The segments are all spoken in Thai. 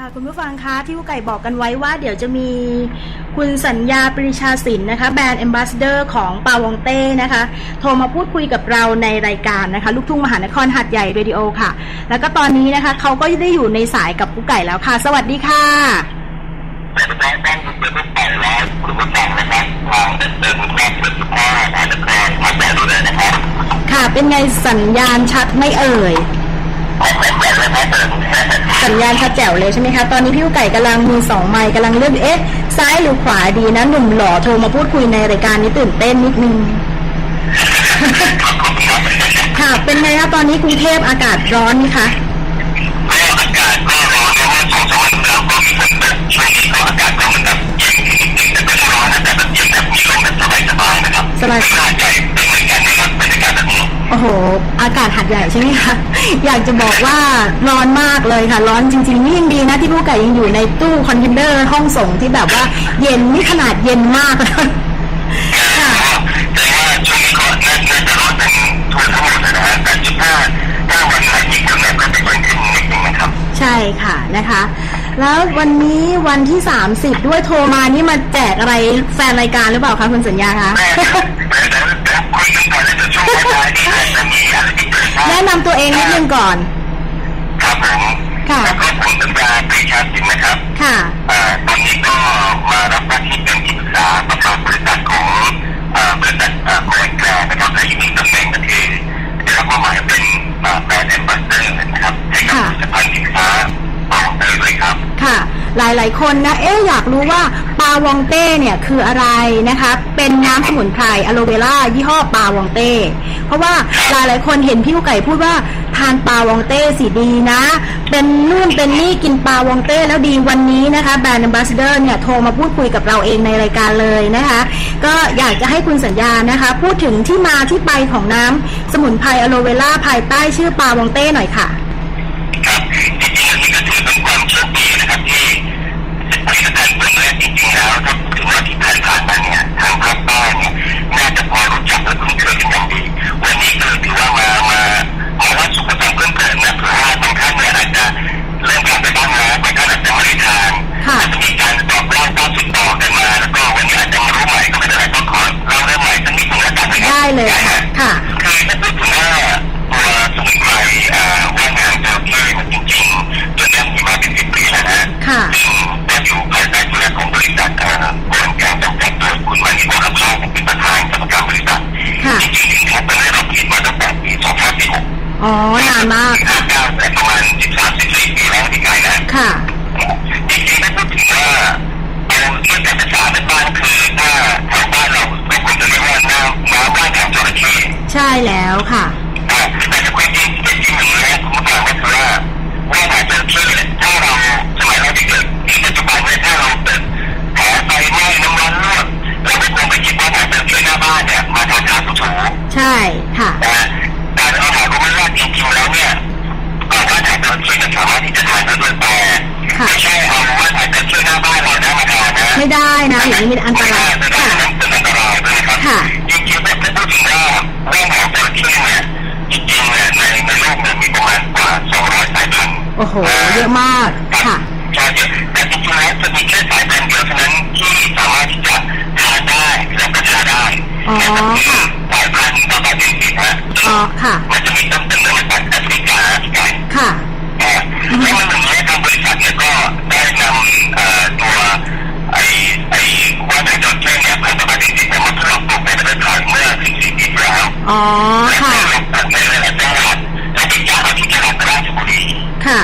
ค่ะคุณผู้ฟังคะที่ผู้ไก่บอกกันไว้ว่าเดี๋ยวจะมีคุณสัญญาปริชาสินนะคะแบรนด์แอมบาสเดอร์ของปาวองเต้นะคะ โทรมาพูดคุยกับเราในรายการนะคะ ลูกทุ่งมหานครหัดใหญ่เรดิโอค่ะ แล้วก็ตอนนี้นะคะเขาก็ได้อยู่ในสายกับผู้ไก่แล้วค่ะ สวัสดีค่ะแต่เป็นแม่แม่เป็นผู้แต่งแล้วคุณผู้แต่งนะครับทางเดินแม่เปิดสุภาพและจะแปลมาแต่ดูเลยนะครับค่ะเป็นไงสัญญาณชัดไม่เอ่ย แต่แม่แม่และแม่เปิดสัญญาณชัดแจ๋วเลยใช่ไหมคะ ตอนนี้พี่ผู้ไก่กำลังมีสองไมค์กำลังเลือกเอ๊ะซ้ายหรือขวาดีนะหนุ่มหล่อโทรมาพูดคุยในรายการนี้ตื่นเต้นนิดนึงค่ะเป็นไงคะตอนนี้กรุงเทพอากาศร้อนไหมคะก็อากาศก็ร้อนนะว่าสองสามวันแล้วก็มีฝนแบบช่วงนี้ก็อากาศก็เหมือนแบบเย็นนิดๆแต่ไม่ร้อนนะแต่แบบเย็นแบบมีลมแบบสบายๆนะครับสบายน่าใจ อ้โห อากาศหัดใหญ่ใช่ไหมคะ อยากจะบอกว่าร้อนมากเลยค่ะ ร้อนจริงๆ นี่ยังดีนะที่ผู้ไก่ยังอยู่ในตู้คอนเทนเนอร์ห้องส่งที่แบบว่าเย็นนี่ขนาดเย็นมากเลยค่ะแต่ว่าช่วงนี้ก็น่าน่จะร้อนเป็นทั่วทั้งหมดเลยนะฮะแต่ถ้าถ้าวันไหนมีฝนเนี่ยก็จะเย็นขึ้นนิดนึงนะครับ ใช่ค่ะนะคะ แล้ววันนี้วันที่ 30 ด้วยโทรมานี่มาแจกอะไรแฟนรายการหรือเปล่าคะคุณสัญญาคะ แม่แต่แต่แต่คุยกันก่อนแล้วจะช่วงท้ายๆนี่อาจจะมีอะไรที่เกิดขึ้นแนะนำตัวเองนิดนึงก่อน ครับผมค่ะแล้วก็ผมสัญญาปรีชาสินนะครับ ค่ะอ่าตอนนี้ก็มารับหน้าที่เป็นที่ปรึกษาประธานบริษัทของอ่าบริษัทอ่าโคเอนแกรนะครับและอีกหนึ่งตำแหน่งก็คือได้รับมอบหมายเป็นอ่าแบรนด์แอมบาสเดอร์นะครับให้กับผลิตภัณฑ์สินค้าของ เลยครับ ค่ะ หลายๆ คนนะ เอ๊ะอยากรู้ว่าปาวองเต้เนี่ยคืออะไรนะคะ เป็นน้ำสมุนไพรอะโลเวล่ายี่ห้อปาวองเต้ เพราะว่าหลายๆ คนเห็นพี่กุไก่พูดว่าทานปาวองเต้สีดีนะ เป็นนู่นเป็นนี่กินปาวองเต้แล้วดีวันนี้นะคะแบรนด์ a m b a s s a d o r เนี่ยโทรมาพูดคุยกับเราเองในรายการเลยนะคะ ก็อยากจะให้คุณสัญญานะคะ พูดถึงที่มาที่ไปของน้ำสมุนไพรอะโลเวล่าภายใต้ชื่อปาวองเต้หน่อยค่ะ พอรู้จักและคุ้นเคยกันอย่าง ใช่แล้วค่ะแต่แต่ความจริงเป็นจริงอย่างนี้ผมถามก็คือว่าว่าหาจะเข้เนี่ยถ้าเราสมัยเราเด็กๆที่ปัจจุบันเนี่ยถ้าเราเกิดแผลไฟไหม้น้ำร้อนลวกเราไม่ควรไปหยิบว่าหาจระเข้หน้าบ้านเนี่ยมาทาทาถูๆใช่ค่ะแต่เราถามรู้ไหมว่าจริงๆแล้วเนี่ยเอาว่าถ่ายจระเข้จะสามารถที่จะทานได้ด้วยแต่ไม่ใช่เอาว่าถ่ายจระเข้หน้าบ้านเราได้มาทานนะไม่ได้นะอย่างนี้มีอันตรายค่ะนะเป็นอันตรายด้วยนะค่ะจริงๆถ้าพูดถึงว่า อ้โห เยอะมากค่ะใช่แต่จริงๆแล้วจะมีแค่สายพันธุ์เดียวเท่านั้นที่สามารถที่จะทานได้และก็ทานได้อ๋อค่ะสายพันธุ์บาบาดินสินะอ๋อค่ะมันจะมีต้นกำเนิดมาจากแอฟริกาที่ไกลค่ะแล้วมันอย่างนี้ทางบริษัทเนี่ยก็ได้นำตัวไอ้ไอ้ว่านหางจระเข้เนี่ยพันธุ์บาบาดินสิเนี่ยมาทดลองปลูกในประเทศไทยเมื่อสิบสี่ปีแล้วอ๋อค่ะในหลายๆจังหวัดและเป็นยาที่จังหวัดราชบุรีค่ะ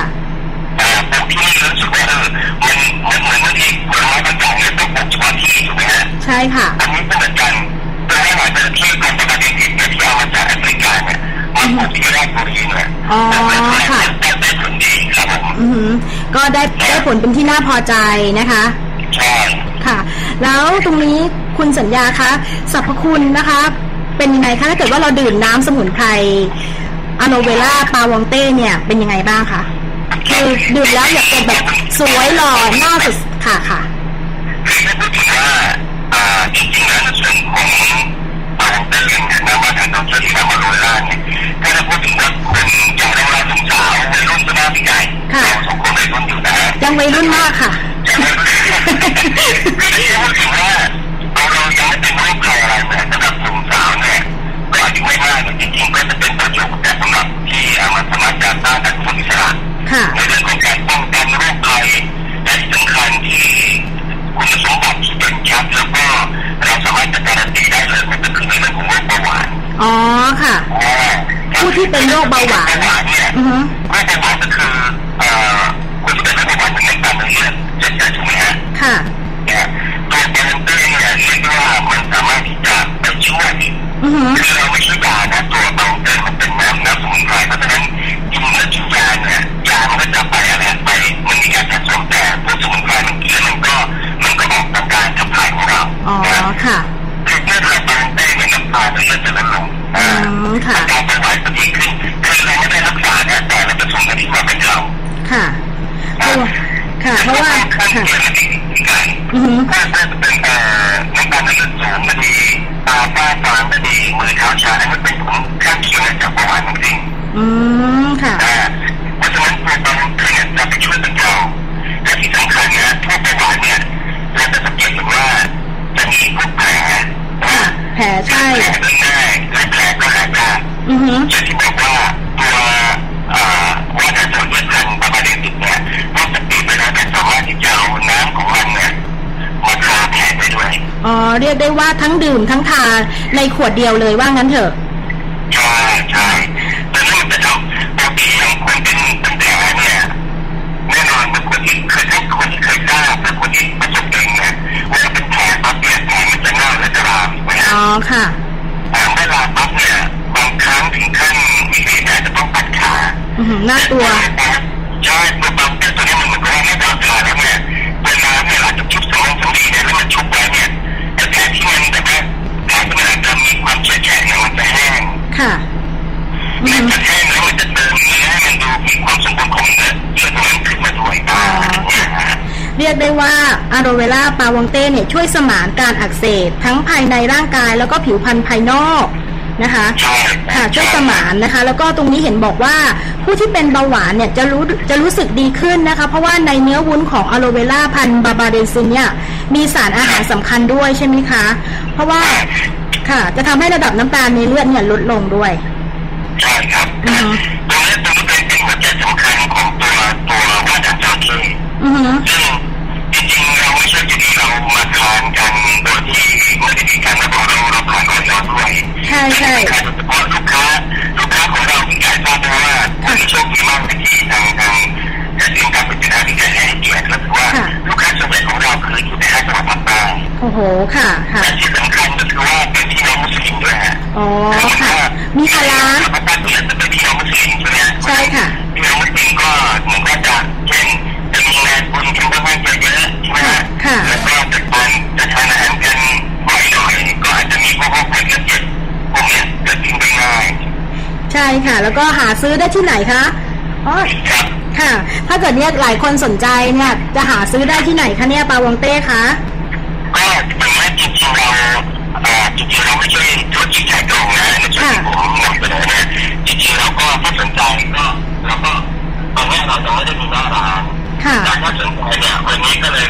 ที่นี่รู้สึกว่าเออมันมันเหมือนบางทีผลไม้บางอย่างเนี่ยต้องปลูกเฉพาะที่ถูกไหมฮะใช่ค่ะอันนี้เป็นเหมือนกันตัวให้หมายเป็นที่พันธุ์บาบาดินสิเนี่ยที่เอามาจากแอฟริกาเนี่ยมาปลูกที่ราชบุรีเนี่ยอ๋อแต่ค่ะได้ได้ผลดีครับผมอือหือก็ได้ได้ผลเป็นที่น่าพอใจนะคะใช่ค่ะ แล้วตรงนี้คุณสัญญาคะสรรพคุณนะคะ เป็นยังไงคะถ้าเกิดว่าเราดื่มน้ำสมุนไพรอะโลเวล่าปาวองเต้เนี่ยเป็นยังไงบ้างคะ คือดื่มแล้วอยากจะแบบสวยหล่อหน้าสุดค่ะค่ะคือถ้าพูดถึงว่าอ่าจริงๆแล้ว ตาฝ้าฟางก็ดีมือเท้าชาอันนี้เป็นผลข้างเคียงจากเบาหวานจริงอืมค่ะๆอ่าเพราะฉะนั้นตัวเบาหวานเนี่ยจะไปช่วยบรรเทาและที่สำคัญนะพวกเบาหวานเนี่ยเราจะสังเกตเห็นว่าจะมีพวกแผลนะค่ะแผลใช่แผลได้ง่ายและแผลก็หายยากอือฮึอย่างที่บอกว่าตัวเอ่อว่าแต่ตัวเลือดพัน อ๋อเรียกได้ว่าทั้งดื่มทั้งทาในขวดเดียวเลยว่างั้นเถอะใช่ใช่แต่ถ้ามันจะทำปกติอย่างคนเป็นเป็นแผลเนี่ยแน่นอนเป็นคนที่เคยให้คนที่เคยทราบและคนที่ประสบเองเนี่ยเวลาเป็นแผลปั๊บเนี่ยแผลมันจะเน่าและจะรามถูกไหมฮะอ๋อค่ะแต่เมื่อรามปั๊บเนี่ยบางครั้งถึงขั้นมีเหตุอาจจะต้องตัดขาอือหือน่ากลัวใช่ ค่ะอือมันหือจะแห้งแล้วมันจะเติมเนื้อให้มันดูมีความสมบูรณ์ของเนื้อเยื่อตรงนั้นขึ้นมาด้วยบ้างอะไรอย่างเงี้ยฮะเรียกได้ว่าอะโรเวล่าปาวองเต้เนี่ยช่วยสมานการอักเสบทั้งภายในร่างกายแล้วก็ผิวพรรณภายนอกนะคะใช่ค่ะช่วยสมานนะคะ แล้วก็ตรงนี้เห็นบอกว่าผู้ที่เป็นเบาหวานเนี่ยจะรู้จะรู้สึกดีขึ้นนะคะ เพราะว่าในเนื้อวุ้นของอะโลเวล่าพันธุ์บาบาเดซินเนี่ยมีสารอาหารสำคัญด้วยใช่ไหมคะ เพราะว่า ค่ะ จะทำให้ระดับน้ำตาลในเลือดเนี่ยลดลงด้วย ใช่ครับอือฮึตรงนี้ตรงนี้เป็นเป็นหัวใจสำคัญของตัวตัวว่าจากจระเข้อือหือซึ่งจริงๆเราไม่ใช่อยู่ดีเรามาทานกันโดยที่ไม่ได้มีการรับรองเราเราผ่านออยด้วย ใช่ใช่ โดยเฉพาะลูกค้าลูกค้าของเราที่อยากทราบนะว่าท่านโชคดีมากเลยที่ทางทางจะเรียนการเป็นทางที่จะให้เกียรติก็คือว่าลูกค้าส่วนใหญ่ของเราคืออยู่ในห้างจังหวัดภาคใต้โอ้โหค่ะค่ะ และที่ส อ๋อค่ะมีคาร้าภาคใต้เนี่ยจะเป็นพี่น้องมุสลิมใช่ไหมฮะใช่ค่ะพี่น้องมุสลิมก็เหมือนก็จะเช่นจะมีงานบุญกันบ้างๆเยอะๆใช่ไหมฮะค่ะแล้วก็จะทานจะทานอาหารกันบ่อยหน่อยก็อาจจะมีพวกโรคภัยไข้เจ็บพวกเนี้ยเกิดขึ้นได้ง่ายใช่ค่ะ แล้วก็หาซื้อได้ที่ไหนคะอ๋อครับค่ะ ถ้าเกิดเนี่ยหลายคนสนใจเนี่ยจะหาซื้อได้ที่ไหนคะเนี่ยปาวองเต้คะก็เป็นว่าจริงๆเราเอ่อจริงๆเราไม่ใช่ธุรกิจขายตรงนะในส่วนที่ผมนำเสนอเนี่ยจริงๆเราก็ถ้าสนใจก็เราก็ตอนนี้เรายังไม่ได้มีหน้าร้านค่ะ แต่ถ้าสนใจเนี่ยวันนี้ก็เลย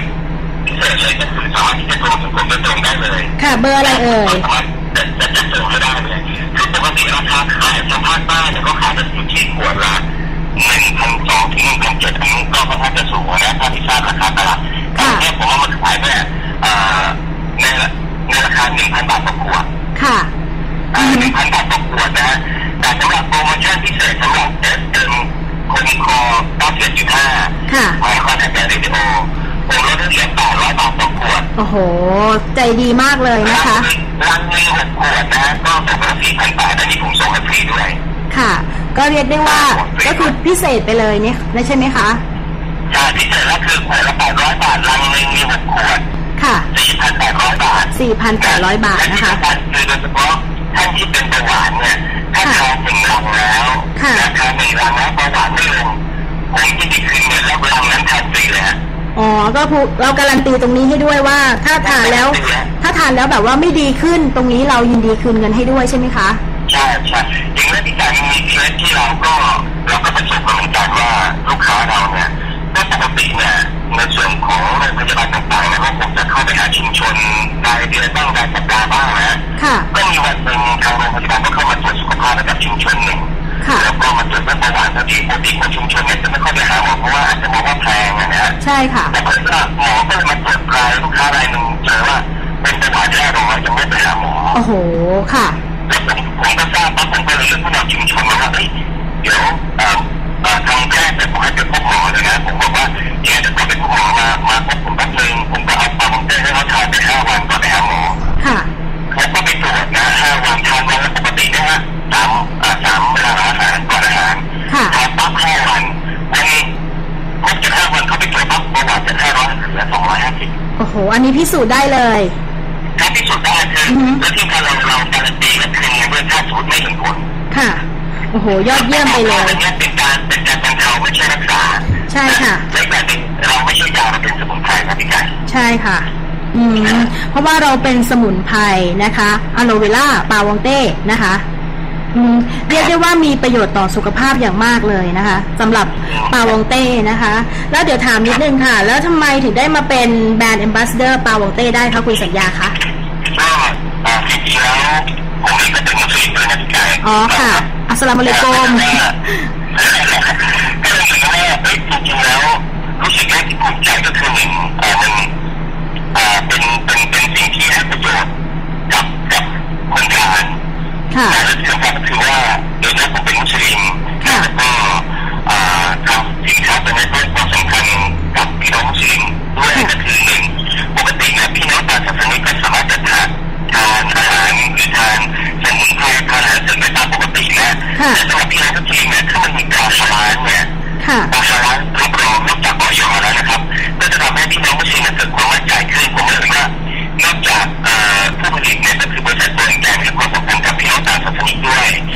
พิเศษเลยก็คือสามารถที่จะโทรถึงผมโดยตรงได้เลย ค่ะ เบอร์อะไรเอ่ย สามารถจะจะจัดส่งให้ได้เลยคือปกติราคาขายทางภาคใต้เนี่ยก็ขายกันอยู่ที่ขวดละหนึ่งพันสองถึงหนึ่งพันเจ็ดอันนี้ก็ค่อนข้างจะสูงนะถ้าที่ทราบราคาตลาดตอนนี้ผมเอามาขายเนี่ยเอ่อใน ในราคาหนึ่งพันบาทต่อขวดค่ะหนึ่งพันบาทต่อขวดนะฮะแต่สำหรับโปรโมชั่นพิเศษสำหรับเอสเอ็มคนคอ97.5ค่ะหมายความว่าแต่เรดิโอผมลดเหลือ800บาทต่อขวด โอ้โห ใจดีมากเลยนะคะรังหนึ่งหกขวดนะก็ส่งละสี่พันบาทอันนี้ผมส่งให้ฟรีด้วย ค่ะ ก็เรียกได้ว่าก็คือพิเศษไปเลยเนี่ยไม่ใช่ไหมคะ ใช่พิเศษก็คือขวดละ800บาทรังหนึ่งมีหกขวด ค่ะ4,800 บาท 4,800 บาทนะคะและที่สำญคือโดยเฉพาะท่านที่เป็นเบาหวานเนี่ยถ้าทานหนึ่งรังแล้วค่ะนะทานหนึ่งรังแล้วเบาหวานไม่ลงผมจะดีคืนเงินแล้วรังนั้นทานฟรีเลยฮะอ๋อ ก็พูเราการันตีตรงนี้ให้ด้วยว่า ถ้าทานแล้ว ถ้าทานแล้วแบบว่าไม่ดีขึ้นตรงนี้เรายินดีคืนเงินให้ด้วยใช่ไหมคะใช่ใช่อย่างนั้นที่การมีเคสที่เราก็เราก็ประสบมาเหมือนกันว่าลูกค้าเราเนี่ยก็ปกติเนี่ย ในส่วนของโรงพยาบาลต่างๆนะครับผมจะเข้าไปหาชุมชนรายเดือนบ้างรายสัปดาห์บ้างนะค่ะ ก็มีวันหนึ่งทางโรงพยาบาลก็เข้ามาตรวจสุขภาพระดับชุมชนหนึ่งค่ะ แล้วก็มาตรวจเรื่องเบาหวานเพรที่ปกติคนชุมชนเนี่ยจะไม่เข้าไปหาหมอเพราะว่าอาจจะมองว่าแพงอะนะฮะใช่ค่ะ แต่เลือนก็หมอก็เลยมาตรวจรายลูกค้ารายหนึ่งเจอว่าเป็นเบาหวานแค่ร้อยยังไม่ไปหาหมอ โอ้โห ค่ะ แล้ผมผมก็ทราบปั๊บผมก็เลยเรียกผู้นำชุมชนมาว่าเฮ้ยเดี๋ยวเอ่อทางแพทย์เนี่ยผมให้ไปพบหมอเลยนะผมบอกว่า มอมามาพบผมแป๊บนึงผมก็เอาปาล์มเต้ให้เขาทานไปห้าวันก่อนไปหาหมอค่ะแล้วก็ไปตรวจนะห้าวันทานวันละปกตินะฮะสามอ่าสามเวลาอาหารก่อนอาหารค่ะทานปั๊บห้าวันวันครบจากห้าวันเขาไปตรวจปั๊บเบาหวานจากห้าร้อยเหลือสองร้อยห้าสิบโอ้โห อันนี้พิสูจน์ได้เลยถ้าพิสูจน์ได้คืออือฮึแล้วที่เราเราการันตีก็คือเมื่อถ้าสมมติไม่เห็นผลค่ะโอ้โห ยอดเยี่ยมไปเลยอันนี้เป็นการเป็นการบรรเทาไม่ใช่รักษา ใช่ค่ะและการเป็นเราไม่ใช่ยาเราเป็นสมุนไพรครับพี่ไก่ใช่ค่ะ อืมเพราะว่าเราเป็นสมุนไพรนะคะอะโลเวล่าปาวองเต้นะคะอืมเรียกได้ว่ามีประโยชน์ต่อสุขภาพอย่างมากเลยนะคะสำหรับปาวองเต้นะคะ แล้วเดี๋ยวถามนิดนึงค่ะ แล้วทำไมถึงได้มาเป็นแบรนด์แอมบาสเดอร์ปาวองเต้ได้คะคุณสัญญาคะก็เอ่อจริงๆแล้วผมเองก็เป็นมุสลิมด้วยนะพี่ไก่อ๋อค่ะ อัสสลามุอะลัยกุม จริงๆแล้วรู้สึกแรกที่ภูมิใจก็คือหนึ่ง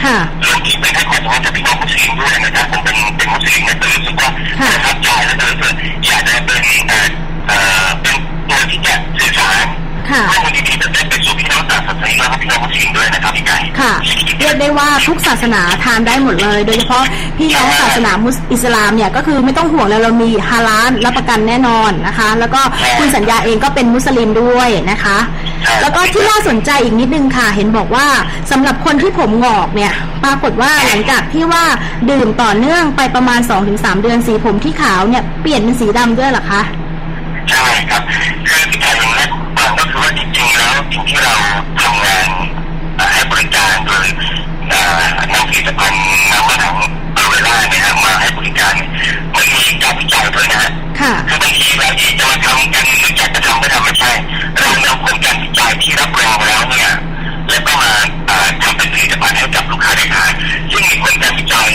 ค่ะรวมถึงเป็นให้ความสำคัญกับพี่น้องมุสลิมด้วยนะครับผมเป็นเป็นมุสลิมเนี่ยก็รู้สึกว่าค่ะประทับใจและก็รู้สึกอยากจะเป็นเอ่อเอ่อเป็นตัวที่จะสื่อสารค่ะข้อมูลดีๆแบบนี้ไปสู่พี่น้องต่างศาสนาและก็พี่น้องมุสลิมด้วยนะครับพี่ไก่ค่ะ เรียกได้ว่าทุกศาสนาทานได้หมดเลย โดยเฉพาะพี่น้องศาสนามุสอิสลามเนี่ยก็คือไม่ต้องห่วงเลยเรามีฮาลาลรับประกันแน่นอนนะคะ แล้วก็คุณสัญญาเองก็เป็นมุสลิมด้วยนะคะ แล้วก็ที่น่าสนใจอีกนิดนึงค่ะ เห็นบอกว่าสำหรับคนที่ผมหงอกเนี่ย ปรากฏว่าหลังจากที่ว่าดื่มต่อเนื่องไปประมาณ 2-3 เดือนสีผมที่ขาวเนี่ยเปลี่ยนเป็นสีดำด้วยเหรอคะใช่ครับคือพี่ไก่อย่างแรกผมก็คือว่าจริงๆแล้วสิ่งที่เราทำงานเอ่อให้บริการโดยเอ่อนำผลิตภัณฑ์น้ำมันของอโลเวล่าเนี่ยฮะมาให้บริการเนี่ยมันมีการวิจัยด้วยนะค่ะคือบางทีเราเองจะมาทำกันหรืออยากจะทำไม่ทำไม่ใช่ เรานำผลการวิจัยที่รับรองแล้วเนี่ยแล้วก็มาเอ่อทำเป็นผลิตภัณฑ์ให้กับลูกค้าได้ทานซึ่งมีผลการวิจัย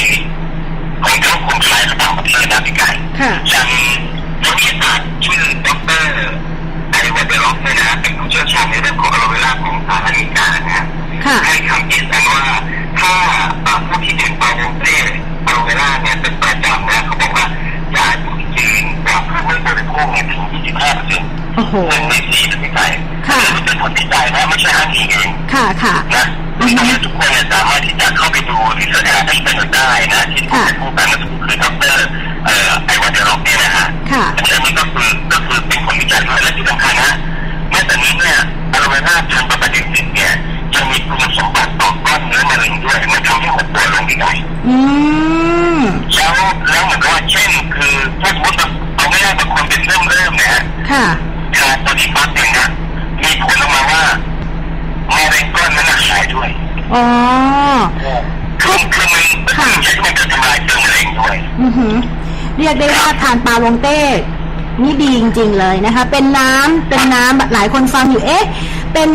ของทั้งคนไทยและต่างประเทศนะพี่ไก่ค่ะอย่างนักวิทยาศาสตร์ชื่อดรไอวัเดล็อกเนี่ยนะเป็นผู้เชี่ยวชาญในเรื่องของอะโลเวล่าของสหรั ค่ะทานตัวนี้ปั๊บเนี่ยนะมีผลออกมาว่ามะเร็งก้อนนั้นน่ะหายด้วยอ๋อคือคือมันมันใช้ที่มันจะทำลายเซลล์มะเร็งด้วย อือหือ เรียกได้ว่าทานปลาวงเต้นี่ดีจริง ๆ เลยนะคะ เป็นน้ำเป็นน้ำแบบหลายคนฟังอยู่ เอ๊ะ เป็น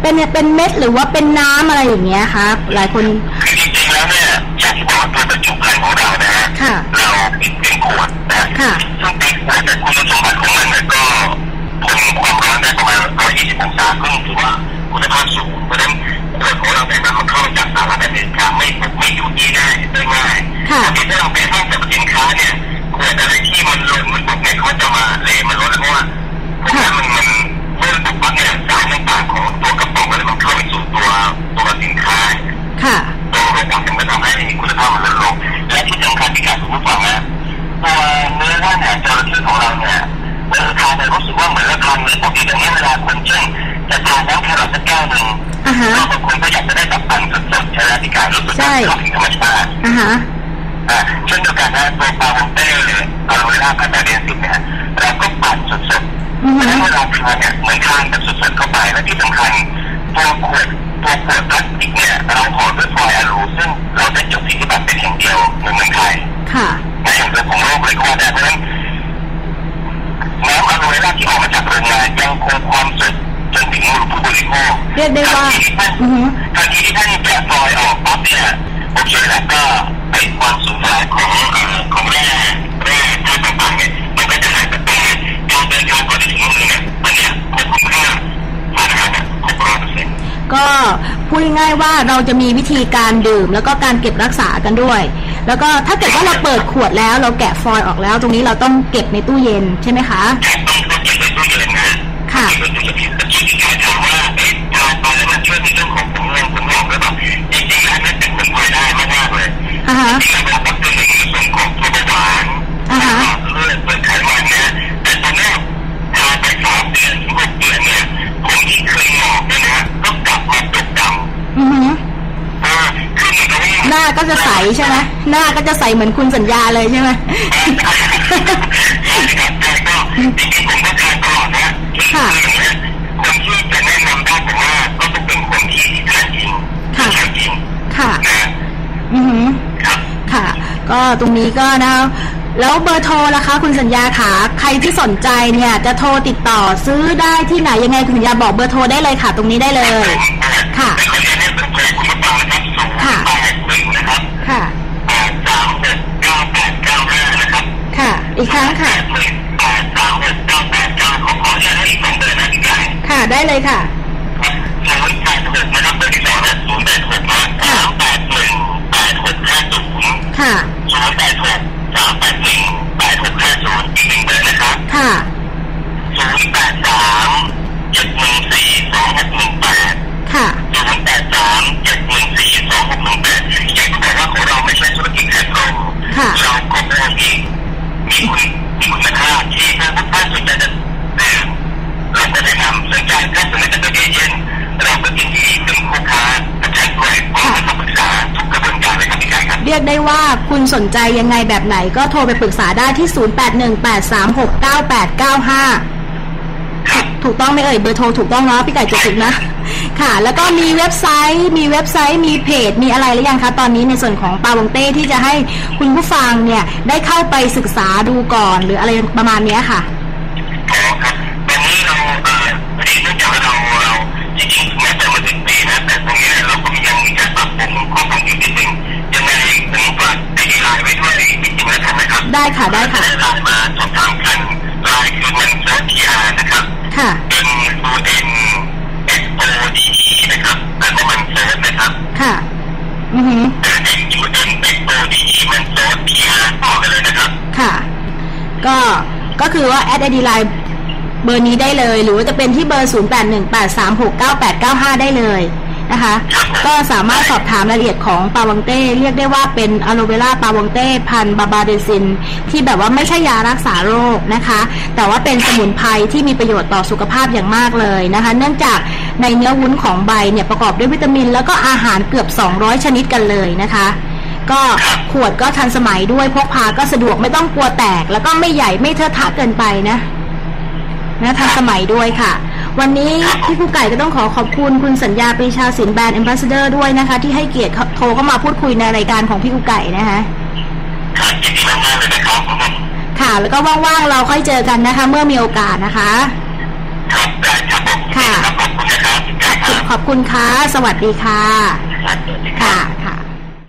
เป็นเป็นเม็ดหรือว่าเป็นน้ำอะไรอย่างเงี้ยครับหลายคนคือจริงๆแล้วเนี่ยอย่างที่บอกว่าตัวบรรจุภัณฑ์ของเรานะฮะค่ะเราปิดเป็นขวดนะค่ะซึ่งเป็นขวดแต่คุณสมบัติของมันเนี่ยก็ อ่าฮะอ่าเช่นเดียวกันนะตัวปลาวันเต้หรืออะโลเวล่าพันธุ์เดนสิบเนี่ยอือฮึแล้วเวลาทานเนี่ยเหมือนทานแบบสดๆเข้าไปและที่สำคัญตัวขวดตัวขวดพลาสติกเนี่ยเราห่อด้วยฟอยล์อะลูซึ่งเราได้จดสิทธิบัตรเป็นแห่งเดียวในเมืองไทยค่ะในแห่งเดียวของโลกเลยก็ว่าได้เพราะฉะนั้นน้ำอะโลเวล่าที่ออกมาจากโรงงานยังคงความสดจนถึงมือผู้บริโภคเรียกได้ว่าทันทีที่ท่านอือฮึทันทีที่ท่านแกะฟอยล์ออกปั๊บเนี่ย โอเคแหละก็ไอความสูญเสียของเอ่อของแร่แร่ธาตุต่างๆเนี่ยมันก็จะหายไปแต่การเดินทางก่อนจะถึงมือเนี่ยอันเนี้ยคุ้มค่าสารอาหารเนี่ยครบร้อยเปอร์เซ็นต์ก็พูดง่ายๆว่าเราจะมีวิธีการดื่ม แล้วก็การเก็บรักษากันด้วย แล้วก็ถ้าเกิดว่าเราเปิดขวดแล้วเราแกะฟอยล์ออกแล้ว ตรงนี้เราต้องเก็บในตู้เย็นใช่ไหมคะแต่ต้องต้องเก็บในตู้เย็นนะค่ะเก็บในตู้เย็นแต่ที่ที่ถามว่า ฮะจริงๆแล้วมันเป็นหนึ่งในส่วนของตัวเบาหวานอ่าฮะเลือดเป็นไขมันนะแต่ตอนนี้ทานไปสามเดือนถึงหกเดือนเนี่ยผมที่เคยหมอกเนี่ยนะก็กลับมาตกดำอือฮึเออคือเหมือนกับว่าหน้าก็จะใสใช่ไหมหน้าก็จะใสเหมือนคุณสัญญาเลยใช่ไหมใช่ครับแต่ก็จริงๆผมก็ทานตลอดนะค่ะอย่างเงี้ยคนที่จะแนะนำได้ผมว่าก็ต้องเป็นคนที่ทานจริงค่ะทานจริงค่ะนะอือฮึครับค่ะ ก็ตรงนี้ก็นะแล้วเบอร์โทรล่ะคะ คุณสัญญาขาใครที่สนใจเนี่ยจะโทรติดต่อซื้อได้ที่ไหนยังไงคุณสัญญาบอกเบอร์โทรได้เลยค่ะ ตรงนี้ได้เลย ค่ะแต่คนนี้เนี่ยเป็นเพลงคุณผู้ฟังนะครับศูนย์ค่ะแปดหนึ่งนะครับค่ะแปดสามหกเก้าแปดเก้าห้านะครับค่ะ อีกครั้งค่ะแปดหนึ่งแปดสามหกเก้าแปดเก้าขอขออนุญาตให้อีกสองเบอร์นะอีกอย่างค่ะได้เลยค่ะศูนย์แปดหกนะครับเบอร์ที่สองนะ ศูนย์แปดหกนะสามแปดหนึ่งแปดหกห้าศูนย์ค่ะศูนย์แปดหกสามแปดหนึ่งแปดหกห้าศูนย์อีกหนึ่งเบอร์นะครับค่ะศูนย์แปดสามเจ็ดหนึ่งสี่สองหกหนึ่งแปดค่ะศูนย์แปดสามเจ็ดหนึ่งสี่สองหกหนึ่งแปดอย่างที่บอกว่าของเราไม่ใช่ธุรกิจแค่ตรงค่ะเราก็เป็นคนที่มีคุณมีคุณค่าที่ถ้าทุกท่านสนใจจะดื่มเราก็แนะนำสนใจถ้าสนใจจะเป็นเอเย่นเราก็ รับพี่ไก่ครับเรียกได้ว่าคุณสนใจยังไงแบบไหนก็โทรไปปรึกษาได้ที่ 0818369895 ถูกต้องไหมเอ่ยเบอร์โทรถูกต้องเนาะพี่ไก่จดถูกนะ ค่ะ แล้วก็มีเว็บไซต์ มีเว็บไซต์มีเพจ มีอะไรหรือยังคะ ตอนนี้ในส่วนของปาวงเต้ที่จะให้คุณผู้ฟังเนี่ยได้เข้าไปศึกษาดูก่อนหรืออะไรประมาณนี้ค่ะ ไหมครับได้ค่ะได้ค่ะได้ไลน์มาสอบถามกันไลน์คือมันเซิร์ชทีอาร์นะครับค่ะ N O N S O D E นะครับแล้วก็มันเซิร์ชนะครับ ค่ะอือหือแต่ N U N S O D E มันเซิร์ชทีอาร์ต่อไปเลยนะครับ ค่ะ ก็ก็คือว่าแอดไอดีไลน์เบอร์นี้ได้เลย หรือว่าจะเป็นที่เบอร์ 0818369895 ได้เลย นะคะ ก็สามารถสอบถามรายละเอียดของปาวังเต้ เรียกได้ว่าเป็นอะโลเวล่าปาวังเต้พันบาบาเดซิน ที่แบบว่าไม่ใช่ยารักษาโรคนะคะ แต่ว่าเป็นสมุนไพรที่มีประโยชน์ต่อสุขภาพอย่างมากเลยนะคะ เนื่องจากในเนื้อวุ้นของใบเนี่ยประกอบด้วยวิตามิน แล้วก็อาหารเกือบ 200 ชนิดกันเลยนะคะก็ขวดก็ทันสมัยด้วยพกพาก็สะดวกไม่ต้องกลัวแตก แล้วก็ไม่ใหญ่ไม่เทอะทะเกินไปนะ นะทันสมัยด้วยค่ะ วันนี้พี่ผู้ไก่ก็ต้องขอขอบคุณคุณสัญญาปรีชาสินแบรนด์ a อ b บ s สเดอร์ด้วยนะคะ ที่ให้เกียรติโทรเข้ามาพูดคุยในรายการของพี่ผู้ไก่นะคะครับยินดีมากๆเลยนะครับผมค่ะแล้วก็ว่างๆเราค่อยเจอกันนะคะ เมื่อมีโอกาสนะคะครับได้ครับผมค่ะครับขอบคุณนะครับพี่ไก่ครับขอบคุณค่ะ สวัสดีค่ะครับสวัสดีครับค่ะ